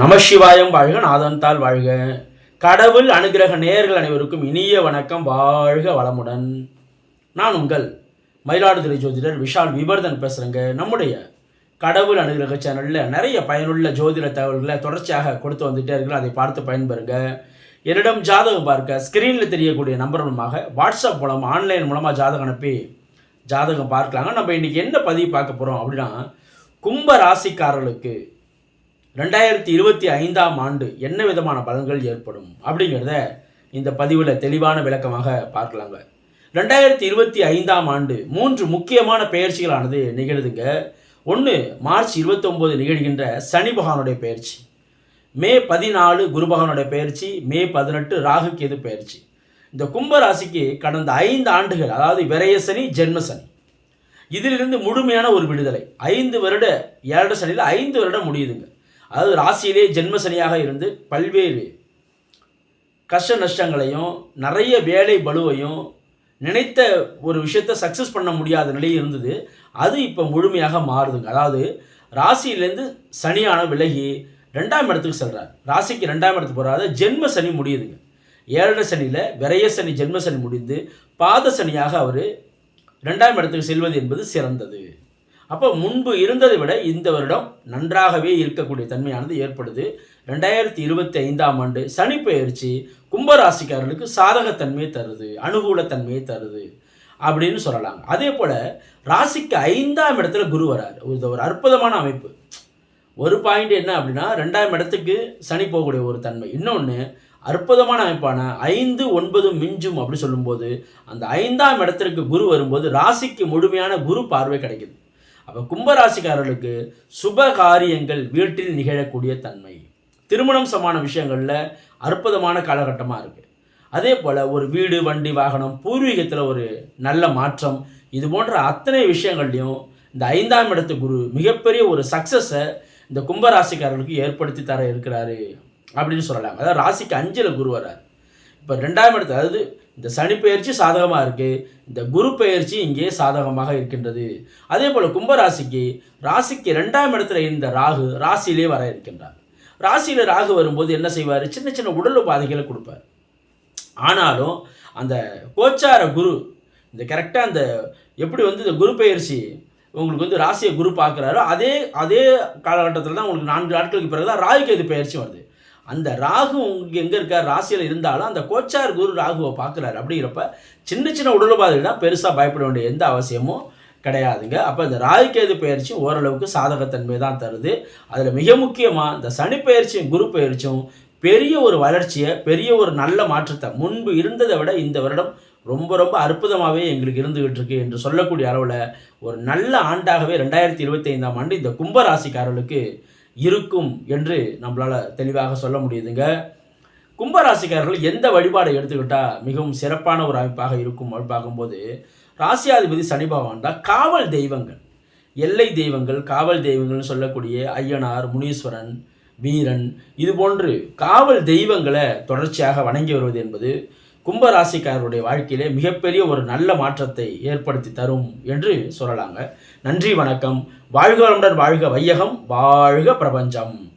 நமசிவாயம் வாழ்க நாதன்தால் வாழ்க. கடவுள் அனுகிரக நேயர்கள் அனைவருக்கும் இனிய வணக்கம். வாழ்க வளமுடன். நான் உங்கள் மயிலாடுதுறை ஜோதிடர் விஷால் விவர்தன் பேசுகிறேங்க நம்முடைய கடவுள் அனுகிரக சேனலில் நிறைய பயனுள்ள ஜோதிட தகவல்களை தொடர்ச்சியாக கொடுத்து வந்துட்டே இருக்கிறோம் அதை பார்த்து பயன்பெறுங்க. என்னிடம் ஜாதகம் பார்க்க ஸ்க்ரீனில் தெரியக்கூடிய நம்பர் மூலமாக வாட்ஸ்அப் மூலம் ஆன்லைன் மூலமாக ஜாதகம் அனுப்பி ஜாதகம் பார்க்கலாங்க. நம்ம இன்றைக்கி என்ன பதிவு பார்க்க போகிறோம் அப்படின்னா கும்ப ராசிக்காரர்களுக்கு ரெண்டாயிரத்தி இருபத்தி ஐந்தாம் ஆண்டு என்ன விதமான பலன்கள் ஏற்படும்? அப்படிங்கிறத இந்த பதிவில் தெளிவான விளக்கமாக பார்க்கலாங்க. ரெண்டாயிரத்தி இருபத்தி ஐந்தாம் ஆண்டு மூன்று முக்கியமான பெயர்ச்சிகளானது நிகழுதுங்க. ஒன்று மார்ச் இருபத்தொம்போது நிகழ்கின்ற சனி பகவானுடைய பெயர்ச்சி. மே பதினாலு குரு பகவானுடைய பெயர்ச்சி. மே பதினெட்டு ராகு கேது பெயர்ச்சி. இந்த கும்ப ராசிக்கு கடந்த ஐந்து ஆண்டுகள் அதாவது விரைய சனி ஜென்ம சனி. இதிலிருந்து முழுமையான ஒரு விடுதலை. ஐந்து வருட ஏழரை சனியில் ஐந்து வருடம் முடியுதுங்க. அதாவது ராசியிலே ஜென்ம சனியாக இருந்து பல்வேறு கஷ்ட நஷ்டங்களையும் நிறைய வேலை பலுவையும் நினைத்த ஒரு விஷயத்தை சக்ஸஸ் பண்ண முடியாத நிலை இருந்தது. அது இப்போ முழுமையாக மாறுதுங்க. அதாவது ராசியிலேருந்து சனியான விலகி ரெண்டாம் இடத்துக்கு செல்கிறார் ராசிக்கு ரெண்டாம் இடத்துக்கு போகிறாரு ஜென்ம சனி முடியுதுங்க. ஏழரை சனியில் விரய சனி ஜென்ம சனி முடிந்து பாத சனியாக அவர் ரெண்டாம் இடத்துக்கு செல்வது என்பது சிறந்தது. அப்போ முன்பு இருந்ததை விட இந்த வருடம் நன்றாகவே இருக்கக்கூடிய தன்மையானது ஏற்படுது. ரெண்டாயிரத்தி இருபத்தி ஐந்தாம் ஆண்டு சனி பெயர்ச்சி கும்பராசிக்காரர்களுக்கு சாதகத்தன்மையை தருது அனுகூலத்தன்மையை தருது அப்படின்னு சொல்லலாம். அதே போல் ராசிக்கு ஐந்தாம் இடத்துல குரு வராரு. இது ஒரு அற்புதமான அமைப்பு. ஒரு பாயிண்ட் என்ன அப்படின்னா ரெண்டாம் இடத்துக்கு சனி போகக்கூடிய ஒரு தன்மை. இன்னொன்று அற்புதமான அமைப்பான ஐந்து ஒன்பது மிஞ்சும் அப்படி சொல்லும்போது அந்த ஐந்தாம் இடத்திற்கு குரு வரும்போது ராசிக்கு முழுமையான குரு பார்வை கிடைக்குது. அப்போ கும்பராசிக்காரர்களுக்கு சுப காரியங்கள் வீட்டில் நிகழக்கூடிய தன்மை. திருமணம் சமான விஷயங்களில் அற்புதமான காலகட்டமாக இருக்குது அதே போல் ஒரு வீடு வண்டி வாகனம் பூர்வீகத்தில் ஒரு நல்ல மாற்றம். இது போன்ற அத்தனை விஷயங்கள்லையும் இந்த ஐந்தாம் இடத்து குரு மிகப்பெரிய ஒரு சக்ஸஸை இந்த கும்பராசிக்காரர்களுக்கு ஏற்படுத்தி தர இருக்கிறாரு அப்படின்னு சொல்லலாம். அதாவது ராசிக்கு அஞ்சில் குரு வரார் இப்போ ரெண்டாம் இடத்து அதாவது இந்த சனிப்பெயர்ச்சி சாதகமாக இருக்குது இந்த குரு பெயர்ச்சி இங்கே சாதகமாக இருக்கின்றது. அதே போல் கும்பராசிக்கு ராசிக்கு ரெண்டாம் இடத்துல இருந்த ராகு ராசியிலே வர இருக்கின்றார். ராசியில் ராகு வரும்போது என்ன செய்வார்? சின்ன சின்ன உடல் உபாதைகளை கொடுப்பார். ஆனாலும் அந்த கோச்சார குரு இந்த கரெக்டாக அந்த எப்படி வந்து இந்த குரு பெயர்ச்சி உங்களுக்கு வந்து ராசியை குரு பார்க்குறாரோ அதே அதே காலகட்டத்தில் தான் உங்களுக்கு நான்கு நாட்களுக்கு பிறகு தான் ராகுக்கு இது பெயர்ச்சி வருது. அந்த ராகு உங்களுக்கு எங்கே இருக்கார்? ராசியில் இருந்தாலும் அந்த கோச்சார் குரு ராகுவை பார்க்குறாரு. அப்படிங்கிறப்ப சின்ன சின்ன உடலுபாதைகள் தான் பெருசாக பயப்பட வேண்டிய எந்த அவசியமும் கிடையாதுங்க. அப்போ இந்த ராகுக்கேது பயிற்சி ஓரளவுக்கு சாதகத்தன்மை தான் தருது. அதில் மிக முக்கியமாக இந்த சனி பயிற்சியும் குரு பயிற்சியும் பெரிய ஒரு வளர்ச்சியை பெரிய ஒரு நல்ல மாற்றத்தை முன்பு இருந்ததை விட இந்த வருடம் ரொம்ப ரொம்ப அற்புதமாகவே எங்களுக்கு இருந்துகிட்டு இருக்கு என்று சொல்லக்கூடிய அளவில் ஒரு நல்ல ஆண்டாகவே ரெண்டாயிரத்தி இருபத்தி ஐந்தாம் ஆண்டு இந்த கும்பராசிக்காரர்களுக்கு இருக்கும் என்று நம்மளால் தெளிவாக சொல்ல முடியுதுங்க. கும்பராசிக்காரர்கள் எந்த வழிபாடை எடுத்துக்கிட்டால் மிகவும் சிறப்பான ஒரு அமைப்பாக இருக்கும் பார்க்கும்போது ராசியாதிபதி சனி பகவான் தான் காவல் தெய்வங்கள். எல்லை தெய்வங்கள் காவல் தெய்வங்கள்னு சொல்லக்கூடிய ஐயனார் முனீஸ்வரன் வீரன் இது போன்று காவல் தெய்வங்களை தொடர்ச்சியாக வணங்கி வருவது என்பது கும்பராசிக்காரருடைய வாழ்க்கையிலே மிகப்பெரிய ஒரு நல்ல மாற்றத்தை ஏற்படுத்தி தரும் என்று சொல்லலாங்க. நன்றி வணக்கம். வாழ்க வளமுடன் வாழ்க வையகம். வாழ்க பிரபஞ்சம்.